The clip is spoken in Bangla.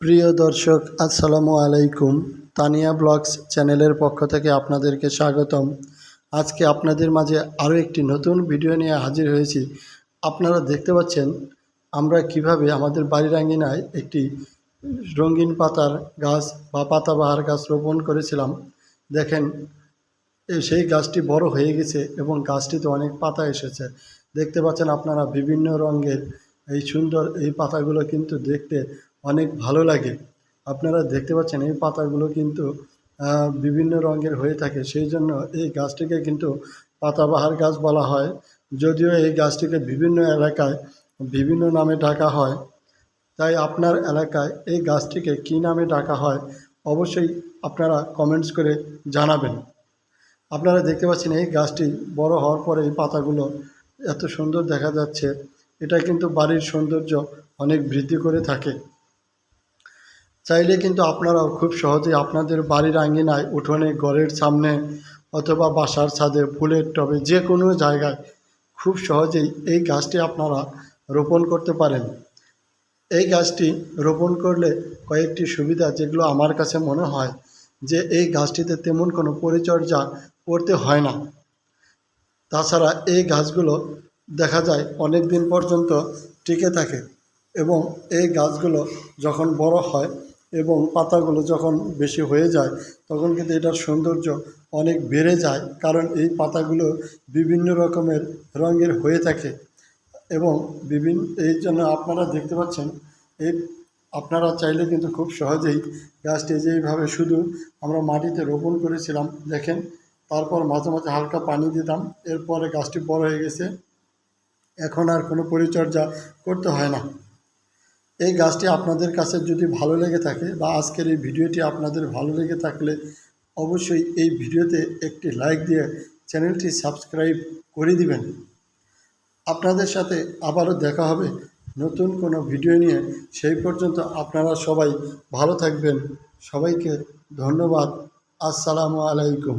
প্রিয় দর্শক, আসসালামু আলাইকুম। তানিয়া ব্লগস চ্যানেলের পক্ষ থেকে আপনাদেরকে স্বাগতম। আজকে আপনাদের মাঝে আরও একটি নতুন ভিডিও নিয়ে হাজির হয়েছি। আপনারা দেখতে পাচ্ছেন, আমরা কীভাবে আমাদের বাড়ির আঙ্গিনায় একটি রঙিন পাতার গাছ বা পাতাবাহার গাছ রোপণ করেছিলাম। দেখেন সেই গাছটি বড় হয়ে গেছে এবং গাছটিতে অনেক পাতা এসেছে। দেখতে পাচ্ছেন আপনারা বিভিন্ন রঙের এই সুন্দর এই পাতাগুলো কিন্তু দেখতে অনেক ভালো লাগে। আপনারা দেখতে পাচ্ছেন এই পাতাগুলো কিন্তু বিভিন্ন রঙের হয়ে থাকে। সেই জন্য এই গাছটিকে কিন্তু পাতাবাহার গাছ বলা হয়। যদিও এই গাছটিকে বিভিন্ন এলাকায় বিভিন্ন নামে ডাকা হয়। তাই আপনার এলাকায় এই গাছটিকে কী নামে ডাকা হয়, অবশ্যই আপনারা কমেন্টস করে জানাবেন। আপনারা দেখতে পাচ্ছেন এই গাছটি বড় হওয়ার পরে এই পাতাগুলো এত সুন্দর দেখা যাচ্ছে। এটা কিন্তু বাড়ির সৌন্দর্য অনেক বৃদ্ধি করে থাকে। চাইলে কিন্তু আপনারাও খুব সহজেই আপনাদের বাড়ির আঙ্গিনায় উঠোনে, ঘরের সামনে অথবা বাসার ছাদে, ফুলের টবে যে কোনো জায়গায় খুব সহজেই এই গাছটি আপনারা রোপণ করতে পারেন। এই গাছটি রোপণ করলে কয়েকটি সুবিধা যেগুলো আমার কাছে মনে হয় যে এই গাছটিতে তেমন কোনো পরিচর্যা করতে হয় না। তাছাড়া এই গাছগুলো দেখা যায় অনেক দিন পর্যন্ত টিকে থাকে এবং এই গাছগুলো যখন বড় হয় এবং পাতাগুলো যখন বেশি হয়ে যায়, তখন কিন্তু এটার সৌন্দর্য অনেক বেড়ে যায়। কারণ এই পাতাগুলো বিভিন্ন রকমের রঙের হয়ে থাকে এবং বিভিন্ন এই জন্য আপনারা দেখতে পাচ্ছেন, এই আপনারা চাইলে কিন্তু খুব সহজেই গাছটি যেইভাবে শুধু আমরা মাটিতে রোপণ করেছিলাম, দেখেন, তারপর মাঝে মাঝে হালকা পানি দিতাম, এরপরে গাছটি বড় হয়ে গেছে। এখন আর কোনো পরিচর্যা করতে হয় না। এই গাছটি আপনাদের কাছে যদি ভালো লেগে থাকে বা আজকের এই ভিডিওটি আপনাদের ভালো লেগে থাকলে অবশ্যই এই ভিডিওতে একটি লাইক দিয়ে চ্যানেলটি সাবস্ক্রাইব করে দিবেন। আপনাদের সাথে আবারও দেখা হবে নতুন কোনো ভিডিও নিয়ে। সেই পর্যন্ত আপনারা সবাই ভালো থাকবেন। সবাইকে ধন্যবাদ। আসসালামু আলাইকুম।